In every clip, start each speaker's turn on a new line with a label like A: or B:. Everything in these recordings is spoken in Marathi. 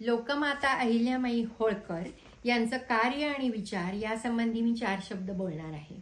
A: लोकमाता अहिल्यामाई होळकर यांचं कार्य आणि विचार यासंबंधी मी चार शब्द बोलणार आहे.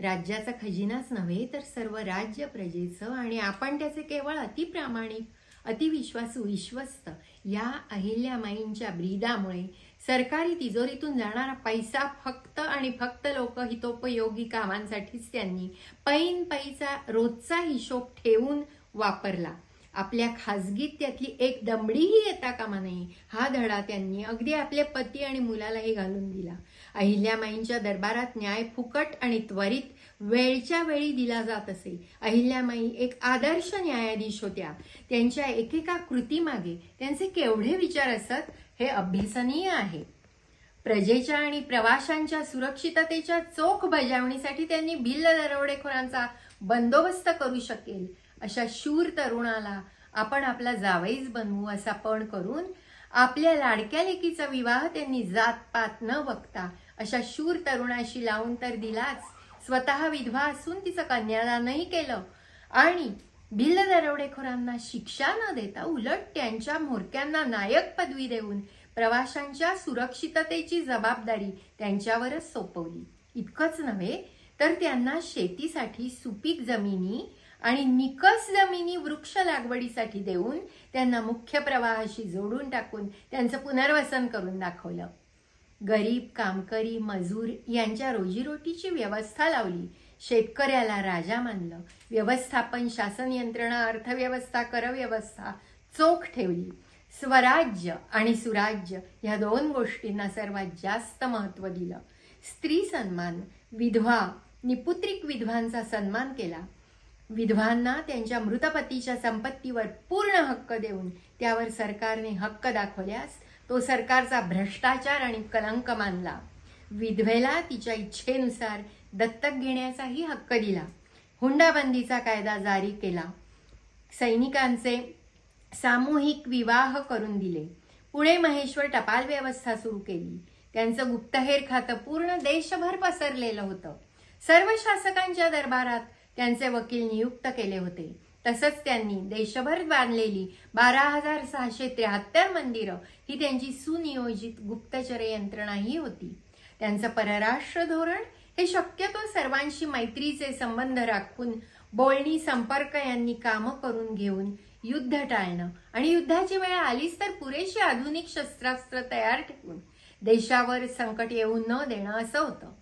A: राज्याचा खजिनाच नव्हे तर सर्व राज्य प्रजेचं आणि आपण त्याचे केवळ अतिप्रामाणिक अतिविश्वासू विश्वस्त या अहिल्यामाईंच्या ब्रीदामुळे सरकारी तिजोरीतून जाणारा पैसा फक्त आणि फक्त लोकहितोपयोगी कामांसाठीच त्यांनी पैन पैचा रोजचा हिशोब ठेवून वापरला. आपल्या खाजगीत त्यातली एक दमडीही येता कामा नये हा धडा त्यांनी अगदी आपल्या पती आणि मुलालाही घालून दिला. अहिल्यामाईंच्या दरबारात न्याय फुकट आणि त्वरित वेळच्या वेळी दिला जात असे. अहिल्यामाई एक आदर्श न्यायाधीश होत्या. त्यांच्या एकेका कृतीमागे त्यांचे केवढे विचार असत हे अभ्यसनीय आहे. प्रजेच्या आणि प्रवाशांच्या सुरक्षिततेच्या चोख बजावणीसाठी त्यांनी भिल्ल दरोडेखोरांचा बंदोबस्त करू शकेल. अशा शूर तरुणाला आपण आपला जावईच बनवू असा पण करून आपल्या लाडक्या लेकीचा विवाह त्यांनी जातपात न बघता अशा शूर तरुणाशी लावून तर दिलाच. स्वतः विधवा असून तिचं कन्यादानही केलं. आणि भिल्ल दरोडेखोरांना शिक्षा न देता उलट त्यांच्या म्होरक्यांना नायक पदवी देऊन प्रवाशांच्या सुरक्षिततेची जबाबदारी त्यांच्यावरच सोपवली. इतकंच नव्हे तर त्यांना शेतीसाठी सुपीक जमिनी आणि निकस जमिनी वृक्ष लागवडीसाठी देऊन त्यांना मुख्य प्रवाहाशी जोडून टाकून त्यांचं पुनर्वसन करून दाखवलं. गरीब कामकरी मजूर यांच्या रोजीरोटीची व्यवस्था लावली. शेतकऱ्याला राजा मानलं. व्यवस्थापन शासन यंत्रणा अर्थव्यवस्था करव्यवस्था चोख ठेवली. स्वराज्य आणि सुराज्य ह्या दोन गोष्टींना सर्वात जास्त महत्त्व दिलं. स्त्री सन्मान विधवा निपुत्रिक विधवांचा सन्मान केला. विधवांना त्यांच्या मृतपतीच्या संपत्तीवर पूर्ण हक्क देऊन त्यावर सरकारने हक्क दाखवल्यास तो सरकारचा भ्रष्टाचार आणि कलंक मानला. विधवेला तिच्या इच्छेनुसार दत्तक घेण्याचाही हक्क दिला. हुंडाबंदीचा कायदा जारी केला. सैनिकांचे सामूहिक विवाह करून दिले. पुणे महेश्वर टपाल व्यवस्था सुरू केली. त्यांचं गुप्तहेर खातं पूर्ण देशभर पसरलेलं होतं. सर्व शासकांच्या दरबारात त्यांचे वकील नियुक्त केले होते. तसंच त्यांनी देशभर बांधलेली बारा हजार सहाशे त्र्याहत्तर मंदिरं ही त्यांची सुनियोजित गुप्तचर यंत्रणाही होती. त्यांचं परराष्ट्र धोरण हे शक्यतो सर्वांशी मैत्रीचे संबंध राखून बोलणी संपर्क यांनी कामं करून घेऊन युद्ध टाळणं. आणि युद्धाची वेळ आलीच तर पुरेशी आधुनिक शस्त्रास्त्र तयार ठेवून देशावर संकट येऊ न देणं असं होतं.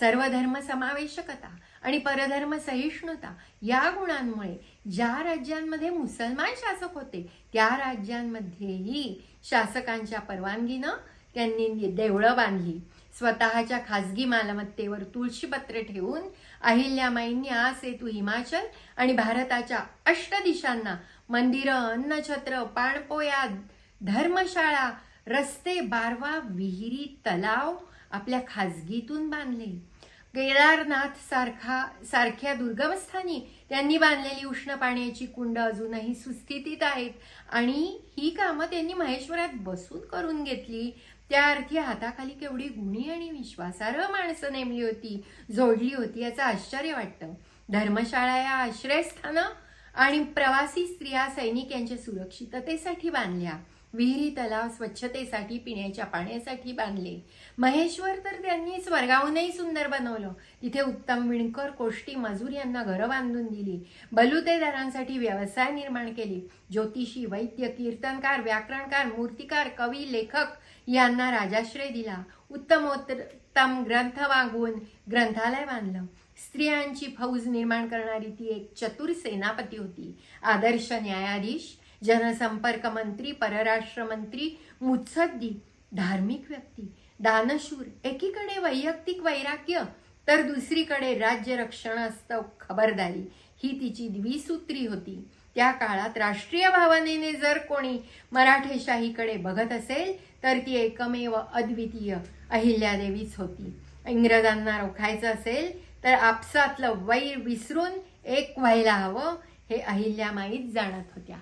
A: सर्वधर्म समावेशकता आणि परधर्म सहिष्णुता या गुणांमुळे ज्या राज्यांमध्ये मुसलमान शासक होते त्या राज्यांमध्येही शासकांच्या परवानगीनं त्यांनी देवळं बांधली. स्वतःच्या खासगी मालमत्तेवर तुळशीपत्र ठेवून अहिल्यामाईंनी आ सेतू हिमाचल आणि भारताच्या अष्ट दिशांना मंदिरं अन्नछत्र पाणपोया धर्मशाळा रस्ते बारवा विहिरी तलाव आपल्या खाजगीतून बांधले. केदारनाथ सारखा सारख्या दुर्गमस्थानी त्यांनी बांधलेली उष्ण पाण्याची कुंड अजूनही सुस्थितीत आहेत. आणि ही कामं त्यांनी महेश्वरात बसून करून घेतली. त्या अर्थी हाताखाली केवढी गुणी आणि विश्वासार्ह माणसं नेमली होती जोडली होती याचं आश्चर्य वाटतं. धर्मशाळा या आश्रयस्थानं आणि प्रवासी स्त्रिया सैनिक यांच्या सुरक्षिततेसाठी बांधल्या. विहिरी तलाव स्वच्छतेसाठी पिण्याच्या पाण्यासाठी बांधले. महेश्वर तर त्यांनी स्वर्गाहूनही सुंदर बनवलं. तिथे उत्तम विणकर कोष्टी मजूर यांना घरं बांधून दिली. बलुतेदारांसाठी व्यवसाय निर्माण केले. ज्योतिषी वैद्य कीर्तनकार व्याकरणकार मूर्तिकार कवी लेखक यांना राजाश्रय दिला. उत्तमोत्तम ग्रंथ वागून ग्रंथालय बांधलं. स्त्रियांची फौज निर्माण करणारी ती एक चतुर सेनापती होती. आदर्श न्यायाधीश जनसंपर्क मंत्री परराष्ट्र मंत्री मुत्सद्दी धार्मिक व्यक्ती दानशूर एकीकडे वैयक्तिक वैराग्य तर दुसरीकडे राज्य रक्षणास्तव खबरदारी. ही तिची द्विसूत्री होती. त्या काळात राष्ट्रीय भावनेने जर कोणी मराठेशाहीकडे बघत असेल तर ती एकमेव अद्वितीय अहिल्यादेवीच होती. इंग्रजांना रोखायचं असेल तर आपसातलं वैर विसरून एक व्हायला हवं हे अहिल्या माहीत जाणत होत्या.